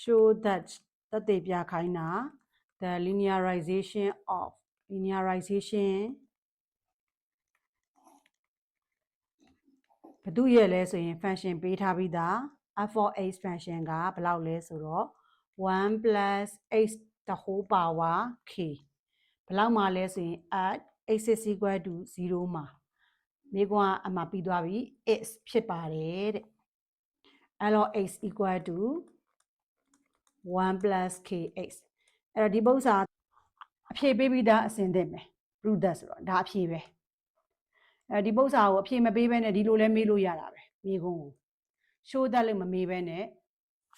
show that သက်သေပြခိုင်းတာ the linearization of linearization ဘယ်သူရဲ့လဲဆိုရင် function ပေးထားပြီးသား f of x function ကဘယ်လောက်လဲဆိုတော့1 plus x the whole power k ဘယ်လောက်မှလဲဆိုရင် at x is equal to 0မှာမိကွာအမှပြီးသွားပြီ x ဖြစ်ပါတယ်တဲ့အဲ့တော့ x equal to 1 plus kx အဲ့တော့ဒီပု္ပ္ပစာအဖြေပေးပြီးသားအစင်သင့်ပဲ proof that ဆိုတော့ဒါအဖြေပဲအဲဒီပု္ပ္ပစာကိုအဖြေမပေးဘဲနဲ့ဒီလိုလဲမေးလို့ရတာပဲမိကုန်းကို show that လို့မမေးဘဲနဲ့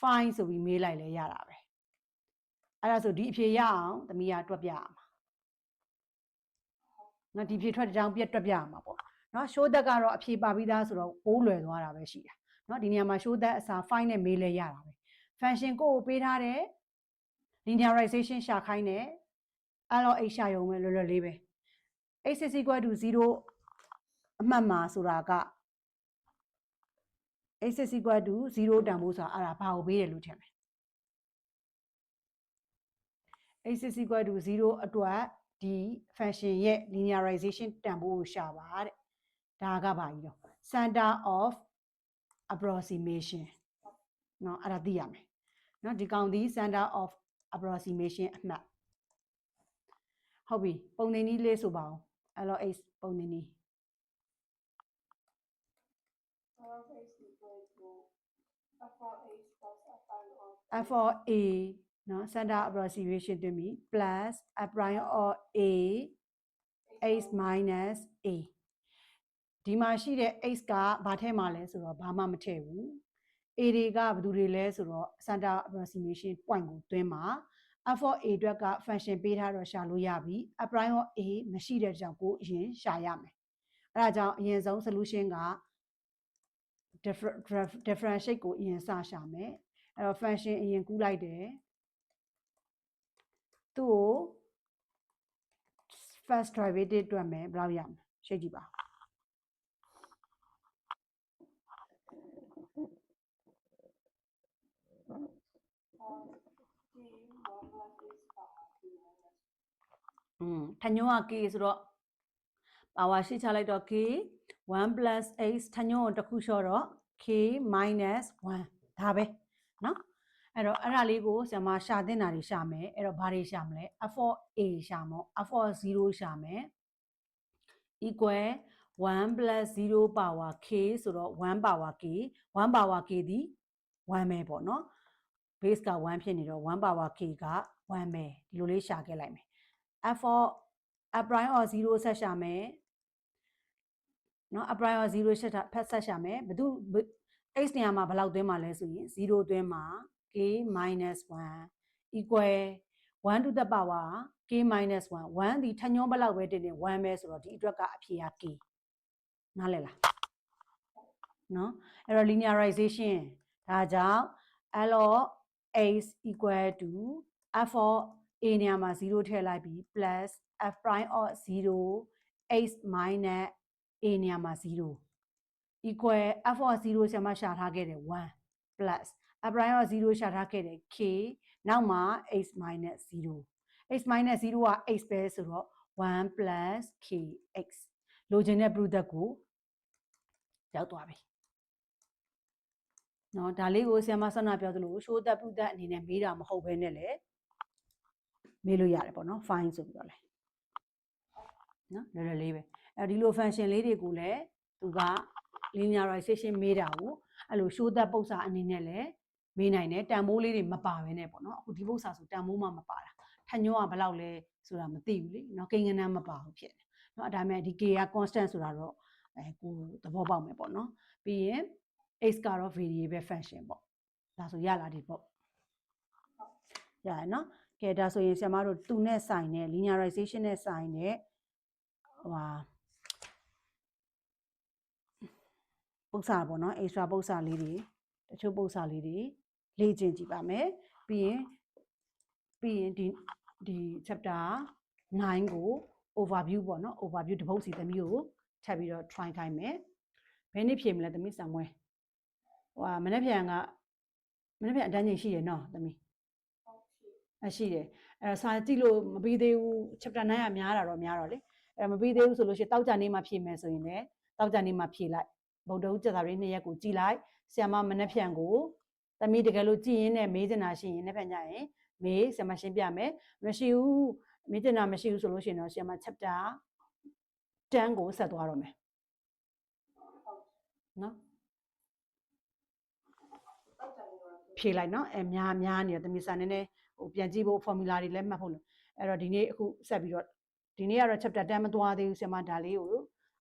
fine ဆိုပြီးမေးလိုက်လဲရတာပဲအဲ့ဒါဆိုဒီအဖြေရအောင်သမီးကတွက်ပြရမှာနော်ဒီဖြေထွက်တစ်ကြောင်းပြက်တွက်ပြရမှာပေါ့နော် show that ကတော့အဖြေပါပြီးသားဆိုတော့ပိုးလွယ်သွားတာပဲရှိတာနော်ဒီနေရာမှာ show that အစား fine နဲ့မေးလဲရတာပဲ function ကိုကိုပေးထားတဲ့ linearization ရှာခိုင်းတယ်အဲ့တော့ h ရှာရုံပဲလွယ်လွယ်လေးပဲ x is equal to 0အမှတ်မှာဆိုတာက x is equal to 0တန်ဖို့ဆိုတာအဲ့ဒါဘာကိုပေးတယ်လို့ထင်လဲ x is equal to 0အတွက်ဒီ function ရဲ့ linearization တန်ဖိုးကိုရှာပါတဲ့ဒါကဘာကြီးတော့ center of approximation เนาะအဲ့ဒါသိရမယ် နော်ဒီကောင်ဒီ center of approximation အမှတ်ဟုတ်ပြီပုံနေနည်းလေးဆိုပါအောင် LH ပုံနေနည်း f or a နော် center of approximation တွင်ပြီ plus a prime or a h minus a ဒီမှာရှိတဲ့ h ကဘာထဲမှာလဲဆိုတော့ဘာမှမထည့်ဘူး a တွေကဘယ်သူတွေလဲဆိုတော့ center approximation point ကိုတွင်းမှာ f of a အတွက်က function ပေးထားတော့ရှာလို့ရပြီ f prime of a မရှိတဲ့ကြောင့်ကိုအရင်ရှာရမယ်အဲဒါကြောင့်အရင်ဆုံး solution က differ- dif- differentiate ကိုအရင်စရှာမယ်အဲ့တော့ function အရင်ကူးလိုက်တယ်သူ့ကို first derivative တွက်မယ်ဘယ်လောက်ရမလဲရှင်းကြည့်ပါ of t 1 plus x power 2 minus อืมထညွန်းက k ဆိုတော့ power ရှိချလိုက်တော့ k 1 x ထညွန်းကိုတစ်ခုလျှော့တော့ k 1ဒါပဲเนาะအဲ့တော့အဲ့ဒါလေးကိုဆရာမရှာတင်တာတွေရှာမယ်အဲ့တော့ဘာတွေရှာမလဲ f of a ရှာမို့ f of 0ရှာမယ် equal 1 plus 0 power k ဆိုတော့1 power k 1 power k ဒီ1ပဲပေါ့နော် base က1ဖြစ်နေတော့1 power k က1ပဲဒီလိုလေးရှာခဲ့လိုက်မယ် f of a prime of 0ဆက်ရှာမယ်နော် a prime of 0ဆက်တာဖက်ဆက်ရှာမယ်ဘယ်သူဘယ် x နေရာမှာဘယ်လောက်သွင်းမှာလဲဆိုရင်0သွင်းမှာ k 1 equal 1 to the power k 1 1ဒီထညွန်းဘယ်လောက်ပဲတင်တင်1ပဲဆိုတော့ဒီအတွက်ကအဖြေက k နားလည်လားနော်အဲ့တော့ linearization ဒါကြောင့် l of x equal to f of a နေရာမှာ0ထည့်လိုက်ပြီး plus f prime of 0 x minus a နေရာမှာ0 equal f of 0ဆရာမရှာထားခဲ့တယ်1 plus f prime of 0ရှာထားခဲ့တယ် k နောက်မှာ x minus 0 x minus 0က x ပဲဆိုတော့1 plus kx လိုချင်တဲ့ product ကိုရောက်သွားပြီ နော်ဒါလေးကိုဆရာမဆနာပြောသလိုရှိုးသက်ပုသက်အနေနဲ့မေးတာမဟုတ်ဘဲနဲ့လေမေးလို့ရတယ်ပေါ့နော် fine ဆိုပြီးတော့လေနော်လွယ်လွယ်လေးပဲအဲဒီလို function လေးတွေကိုလည်းသူက linearization မေးတာကိုအဲ့လိုရှိုးသက်ပုစာအနေနဲ့လည်းမေးနိုင်တယ်တန်မိုးလေးတွေမပါဘဲနဲ့ပေါ့နော်အခုဒီပုစာဆိုတန်မိုးမှမပါတာထညောကဘယ်လောက်လဲဆိုတာမသိဘူးလေနော်ကိန်းဂဏန်းမပါဘူးဖြစ်တယ်နော်ဒါပေမဲ့ဒီ k က constant ဆိုတာတော့အဲကိုသဘောပေါက်မယ်ပေါ့နော်ပြီးရင် x ကတော့ variable function ပေါ့ဒါဆိုရလာဒီပေါ့ရရနော်ကဲဒါဆိုရင်ဆရာမတို့သူနဲ့ဆိုင်တဲ့ linearization နဲ့ဆိုင်တဲ့ဟိုဟာပု္ပ္ပစာပေါ့နော် extra ပု္ပ္ပစာလေးတွေတချို့ပု္ပ္ပစာလေးတွေလေ့ကျင့်ကြည့်ပါမယ်ပြီးရင်ပြီးရင်ဒီဒီ chapter 9ကို overview ပေါ့နော် overview တစ်ပုဒ်စီသမီးကိုထပ်ပြီးတော့ try ခိုင်းမယ်ဘယ်နည်းဖြေမလဲသမီးစံမွဲ ဟိုဟာမနေ့ပြန်ကမနေ့ကအတန်းချိန်ရှိရနော်သမီးဟုတ်ရှိအရှိတယ်အဲ့တော့စာကြည့်လို့မပြီးသေးဘူး chapter 9ကများတာတော့များတော့လေအဲ့တော့မပြီးသေးဘူးဆိုလို့ရှိရင်တောက်ကြနေမှဖြည့်မယ်ဆိုရင်လည်းတောက်ကြနေမှဖြည့်လိုက်ဗုဒ္ဓဦးကျက်စာရေးနှစ်ရက်ကိုကြည်လိုက်ဆ iam မနှက်ဖြန်ကိုသမီးတကယ်လို့ကြည်ရင်းနဲ့မေးချင်တာရှိရင်နှက်ဖြန်ကြရင်မေးဆ iam ရှင်းပြမယ်မရှိဘူးမေးချင်တာမရှိဘူးဆိုလို့ရှိရင်တော့ဆ iam chapter 10ကိုဆက်သွားတော့မယ်နော် တောက်တယ်လို့ ဖြည့်လိုက်နော်အဲများများနေတော့သမီးစာနည်းနည်းဟိုပြန်ကြည့်ဖို့ formula တွေလည်းမှတ်ဖို့လို့အဲ့တော့ဒီနေ့အခုဆက်ပြီးတော့ဒီနေ့ကတော့ chapter 10မသွားသေးဘူးဆရာမဒါလေးကို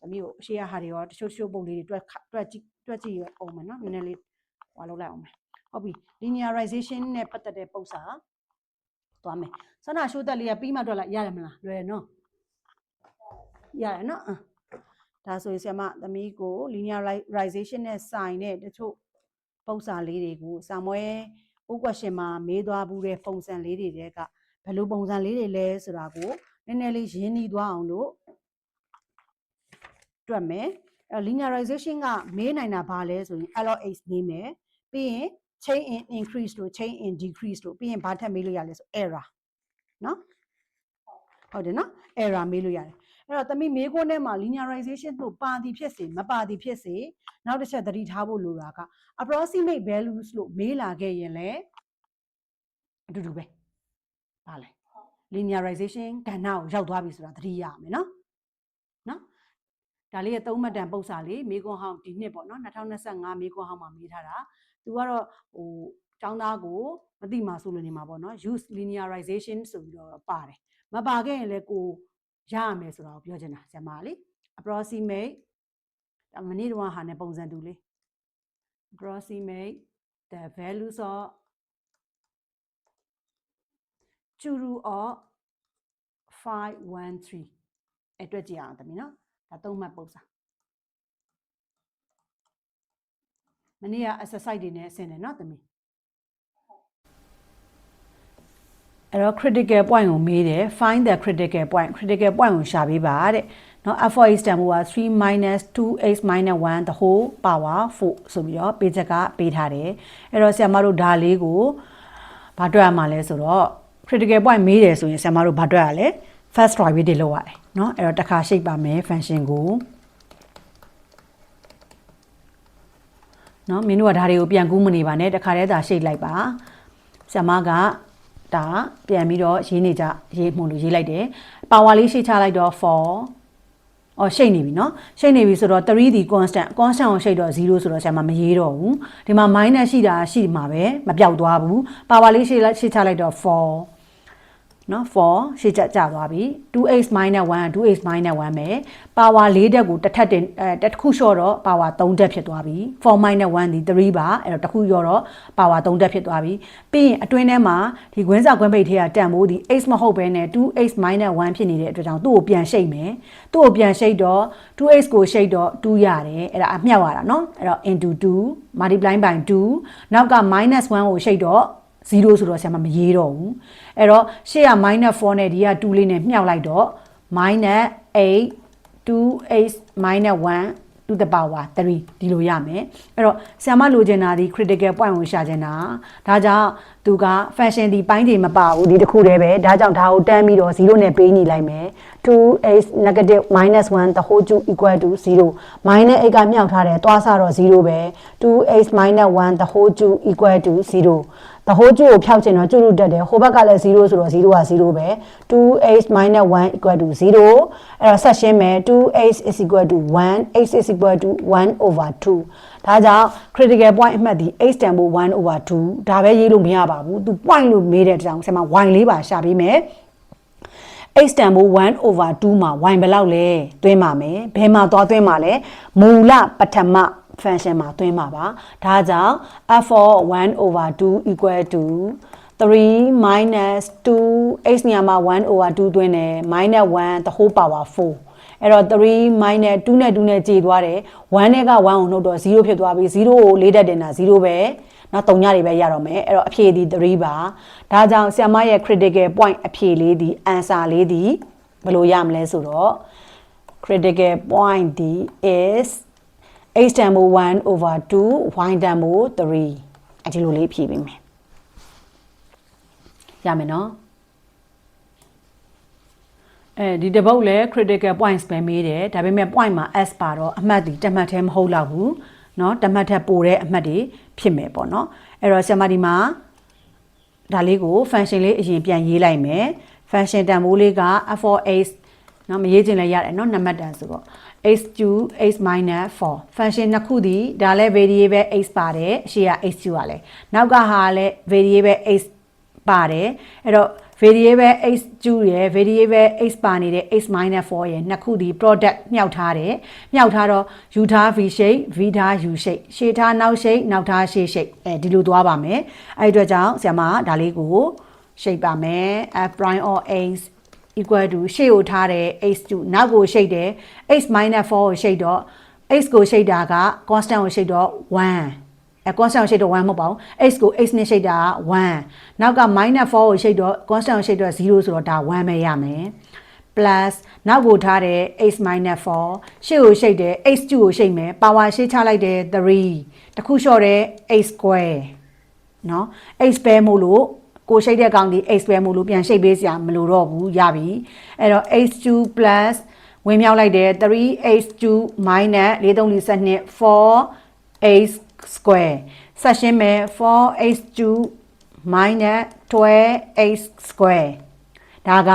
သမီးကိုအရှိရဟာတွေရောတချို့ချို့ပုံလေးတွေတွက်ခတွက်ကြည့်တွက်ကြည့်ရအောင်မယ်နော်နည်းနည်းလေးဟွာလုပ်လိုက်အောင်မယ်ဟုတ်ပြီ linearization နဲ့ပတ်သက်တဲ့ပုံစံသွားမယ်ဆန္ဒရှိုးသက်လေးကပြီးမှတွက်လိုက်ရတယ်မလားလွယ်တယ်နော်ရတယ်နော်အင်းဒါဆိုရင်ဆရာမသမီးကို linearization နဲ့ဆိုင်တဲ့တချို့ ပုံစံလေးတွေကိုစာမွဲဥကွက်ရှင်မှာမေးသွားဘူးတဲ့ပုံစံလေးတွေတဲကဘယ်လိုပုံစံလေးတွေလဲဆိုတာကိုနည်းနည်းလေးရင်းနှီးသွားအောင်လို့တွက်မယ်အဲ linearization ကမေးနိုင်တာဘာလဲဆိုရင် LOH မေးမယ်ပြီးရင် chain in increase တို့ chain in decrease တို့ပြီးရင်ဘာထပ်မေးလို့ရလဲဆို error နော်ဟုတ်တယ်နော် error မေးလို့ရတယ် အဲ့တော့သမီးမေးခွန်းထဲမှာ linearization တို့ပါသည်ဖြစ်စေမပါသည်ဖြစ်စေနောက်တစ်ချက်သတိထားဖို့လိုတာက approximate values လို့မေးလာခဲ့ရင်လည်းအတူတူပဲပါလဲ linearization ကဏ္ဍကိုရောက်သွားပြီဆိုတာသတိရမယ်နော်နော်ဒါလေးရဲ့သုံးမှတ်တန်ပုံစံလေးမေကွန်ဟောင်းဒီနှစ်ပေါ့နော်2025မေကွန်ဟောင်းမှာမေးထားတာသူကတော့ဟိုចောင်းသားကိုမသိမှဆိုလို့နေမှာပေါ့နော် use linearization ဆိုပြီးတော့ပါတယ်မပါခဲ့ရင်လည်းကို ရရမယ်ဆိုတာကိုပြောချင်တာဆရာမလေး approximate ဒါမနေ့တုန်းကဟာနဲ့ပုံစံတူလေး approximate the values of churu of 513အဲ့အတွက်ကြည့်အောင်တမီးနော်ဒါသုံးမှတ်ပုံစံမနေ့က exercise တွေနဲ့အဆင်တယ်နော်တမီး အဲ့တော့ critical point ကိုမေးတယ် find the critical point critical point ကိုရှာပေးပါတဲ့နော် f4 is တန်ဖိုးက3 minus 2 x minus 1 the whole power 4ဆိုပြီးတော့ပေးချက်ကပေးထားတယ်အဲ့တော့ဆရာမတို့ဒါလေးကိုဘာတွက်ရမှာလဲဆိုတော့ critical point မေးတယ်ဆိုရင်ဆရာမတို့ဘာတွက်ရလဲ first derivative လောက်ရတယ်နော်အဲ့တော့တစ်ခါရှိပါမယ် function ကိုနော်မင်းတို့ကဒါတွေကိုပြန်ကူးမနေပါနဲ့တစ်ခါတည်းသာရှိလိုက်ပါဆရာမက ဒါပြန်ပြီးတော့ရေးနေကြရေးမှုလို့ရေးလိုက်တယ်ပါဝါလေးရှိတ်ချလိုက်တော့4အော်ရှိတ်နေပြီเนาะရှိတ်နေပြီဆိုတော့3ဒီ constant constant ကိုရှိတ်တော့0ဆိုတော့ဆရာမမရေးတော့ဘူးဒီမှာ minus ရှိတာရှိမှာပဲမပြောက်သွားဘူးပါဝါလေးရှိတ်လိုက်ရှိတ်ချလိုက်တော့4 နော်4ရှေ့ကျကျသွားပြီ 2x 1 2x 1ပဲပါဝါ၄တက်ကိုတစ်ထပ်တင်အဲတစ်ခုလျှော့တော့ပါဝါ3တက်ဖြစ်သွားပြီ4 1ဒီ3ပါအဲ့တော့တစ်ခုလျော့တော့ပါဝါ3တက်ဖြစ်သွားပြီပြီးရင်အတွင်းထဲမှာဒီခွင်းစာခွင်းပိတ်ထဲကတန်ဖိုးဒီ x မဟုတ်ဘဲနဲ့ 2x 1ဖြစ်နေတဲ့အတွက်ကြောင့်သူ့ကိုပြန်ရှိတ်မယ်သူ့ကိုပြန်ရှိတ်တော့ 2x ကိုရှိတ်တော့2ရတယ်အဲ့ဒါအမြောက်ရတာနော်အဲ့တော့ into 2 multiply by 2နောက်က minus 1ကိုရှိတ်တော့ 0ဆိုတော့ဆရာမမရေးတော့ဘူးအဲ့တော့ရှေ့က minus 4နဲ့ဒီက2လေးနဲ့မြှောက်လိုက်တော့ minus 8 2h minus 1 to the power 3ဒီလိုရမယ်အဲ့တော့ဆရာမလိုချင်တာဒီ critical point ကိုရှာချင်တာဒါကြောင့်သူက function ဒီပိုင်းတွေမပါဘူးဒီတစ်ခုတည်းပဲဒါကြောင့်ဒါကိုတန်းပြီးတော့0နဲ့ပေးနေလိုက်မယ် 2h negative minus 1 the whole 2 equal to 0 minus 8ကမြောက်ထားတယ်သွားစတော့0ပဲ 2h minus 1 the whole 2 equal to 0 the whole 2ကိုဖျောက်ချင်တော့ကျွတ်တက်တယ်ဟိုဘက်ကလည်း0ဆိုတော့0က0ပဲ 2h minus 1 equal to 0အဲ့တော့ဆက်ရှင်းမယ် 2h is equal to 1 h is equal to 1 over 2ဒါကြောင့် critical point အမှတ်ဒီ h တန်ဖို့1 over 2ဒါပဲရေးလို့မရပါဘူး तू point လို့မေးတဲ့တောင်ဆရာမ y လေးပါရှာပေးမယ် x တန်ဖိုး1 over 2မှာ y ဘယ်လောက်လဲသွင်းပါမယ်ဘယ်မှာသွားသွင်းမှာလဲမူလပထမ function မှာသွင်းပါပါဒါကြောင့် f of 1 over 2 equal to 3 minus 2 x နေရာမှာ1 over 2တွင်းတယ် minus 1 the whole power 4အဲ့တော့3 minus 2နဲ့2နဲ့ကြေသွားတယ်1နဲ့က1ကိုနှုတ်တော့0ဖြစ်သွားပြီ0ကို၄တက်တင်တာ0ပဲနော်တုံညတွေပဲရတော့မယ်အဲ့တော့အဖြေဒီ3ပါဒါကြောင့်ဆ iam ရဲ့ critical point အဖြေလေးဒီ answer လေးဒီဘယ်လိုရမလဲဆိုတော့ critical point ဒီ is x တန်ဖိုး1 over 2 y တန်ဖိုး3 အဲဒီလိုလေးဖြည့်ပေးမယ်ရမယ်နော်အဲဒီတစ်ပုတ်လဲ critical points ပဲမေးတယ်ဒါပေမဲ့ point မှာ s ပါတော့အမှတ်ဒီတစ်မှတ်တည်းမဟုတ်တော့ဘူးเนาะတစ်မှတ်ထက်ပိုတဲ့အမှတ်တွေဖြစ်မယ်ပေါ့เนาะအဲ့တော့ဆရာမဒီမှာဒါလေးကို function လေးအရင်ပြန်ရေးလိုက်မယ် function တန်ဖိုးလေးက f4h เน နော်မရေးချင်လည်းရတယ်နော်နံပါတ်တန်ဆိုတော့ h2 h-4 function နှစ်ခုသည်ဒါလည်း variable h ပါတယ်အရှိက h2 ပါလဲနောက်ကဟာလည်း variable h ပါတယ်အဲ့တော့ variable h2 ရယ် variable h ပါနေတဲ့ h-4 ရယ်နှစ်ခုဒီ product မြောက်ထားတယ်မြောက်ထားတော့ယူထား v shape v ထား u shape ရှေ့ထားနောက် shape နောက်ထားရှေ့ shape အဲဒီလိုသွားပါမယ်အဲ့ဒီအတွက်ကြောင့်ဆရာမဒါလေးကို shape ပါမယ် f prime or h equal to ရှေ့ကိုထားတဲ့ h2 နောက်ကိုရှိတ်တယ် h minus 4ကိုရှိတ်တော့ h ကိုရှိတ်တာက constant ကိုရှိတ်တော့1အဲ constant ကိုရှိတ်တော့1မဟုတ်ပါဘူး h ကို h နဲ့ရှိတ်တာက1နောက်က minus 4ကိုရှိတ်တော့ constant ကိုရှိတ်တော့0ဆိုတော့ဒါ1ပဲရမယ် plus နောက်ကိုထားတဲ့ h minus 4ရှေ့ကိုရှိတ်တယ် h2 ကိုရှိတ်မယ် power ရှေ့ချလိုက်တယ်3တခုလျှော့တယ် h square เนาะ h ပဲမို့လို့ ကိုရှိတ်တဲ့ကောင်ဒီ h ပဲမို့လို့ပြန်ရှိတ်ပေးစရာမလိုတော့ဘူးရပြီအဲ့တော့ h2 plus ဝင်မြောက်လိုက်တယ် 3h2 minus 4342 4h square ဆက်ရှင်းမယ် 4h2 minus 12h square ဒါက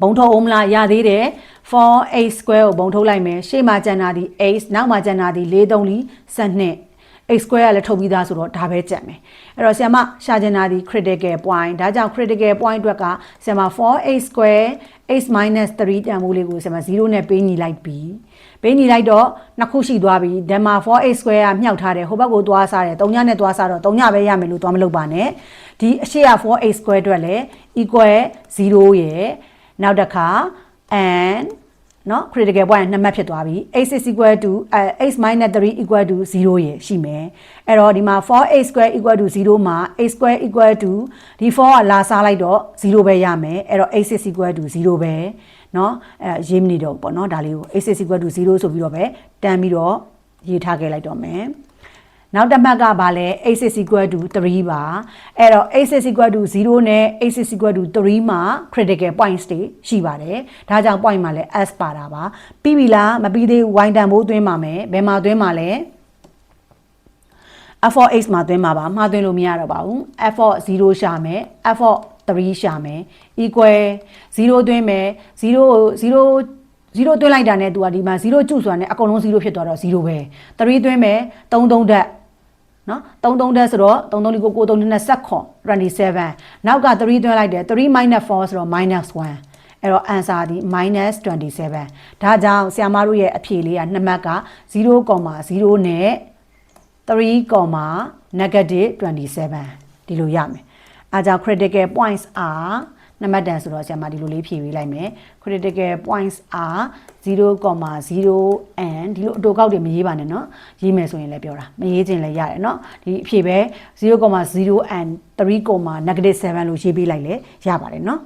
ဘုံထုတ်အောင်မလားရသေးတယ် 4h square ကိုဘုံထုတ်လိုက်မယ်ရှေ့မှာကျန်တာဒီ h နောက်မှာကျန်တာဒီ4 3 12 x square ကလည်းထုတ်ပြီးသားဆိုတော့ဒါပဲကြံမယ်အဲ့တော့ဆရာမရှာချင်တာဒီ critical point ဒါကြောင့် critical point အတွက်ကဆရာမ 4x square x minus 3တန်ဖိုးလေးကိုဆရာမ0နဲ့ပေးညီလိုက်ပြီပေးညီလိုက်တော့နှစ်ခုရှိသွားပြီဓမ္မ 4x square ကမြှောက်ထားတယ်ဟိုဘက်ကိုသွားစားတယ်3ညနဲ့သွားစားတော့3ညပဲရမယ်လို့သွားမလုပ်ပါနဲ့ဒီအရှိရ 4x square အတွက်လည်း equal 0ရယ်နောက်တစ်ခါ and เนาะ critical point နှစ်မှတ်ဖြစ်သွားပြီ x is equal to uh, x minus 3 equal to 0ရရှိမယ်အဲ့တော့ဒီမှာ 4x square equal to 0မှာ x square equal to ဒီ 4ကလာစားလိုက်တော့0ပဲရမယ်အဲ့တော့ x is equal to 0ပဲเนาะအဲရေးမနေတော့ဘူးပေါ့เนาะဒါလေးကို x is equal to 0ဆိုပြီးတော့ပဲတန်းပြီးတော့ရေးထားခဲ့လိုက်တော့မယ် နောက်တစ်မှတ်ကဘာလဲ x is equal to 3ပါအဲ့တော့ x is equal to 0နဲ့ x is equal to 3မှာ critical points တွေရှိပါတယ်ဒါကြောင့် point မှာလဲ s ပါတာပါပြီးပြီလားမပြီးသေးဘူး y တန်ဖိုးသွင်းပါမယ်ဘယ်မှာသွင်းမှာလဲ f4x မှာသွင်းမှာပါမှားသွင်းလို့မရတော့ပါဘူး f4 0ရှာမယ် f4 3ရှာမယ် equal 0သွင်းမယ်0 0 0သွင်းလိုက်တာနဲ့ तू ကဒီမှာ0ကျုဆိုတာနဲ့အကုန်လုံး0ဖြစ်သွားတော့0ပဲ3သွင်းမယ်3 3ဓာတ် နော်3 3ဓာတ်ဆိုတော့3 3 9 9 3 27 27နောက်က3သွင်းလိုက်တယ်3 4ဆိုတော့ -1 အဲ့တော့ answer ဒီ -27 ဒါကြောင့်ဆရာမတို့ရဲ့အဖြေလေးကနှစ်မှတ်က0.0နဲ့ 3, negative 27ဒီလိုရမယ်။အားကြောင့် critical points are နံပါတ်တန်ဆိုတော့ဆရာမဒီလိုလေးဖြည့်ပေးလိုက်မယ် critical points are 0.0 and ဒီလိုအတူကောက်တွေမရေးပါနဲ့เนาะရေးမယ်ဆိုရင်လည်းပြောတာမရေးခြင်းလည်းရတယ်เนาะဒီအဖြေပဲ0.0 and 3, negative 7လို့ရေးပေးလိုက်လဲရပါတယ်เนาะ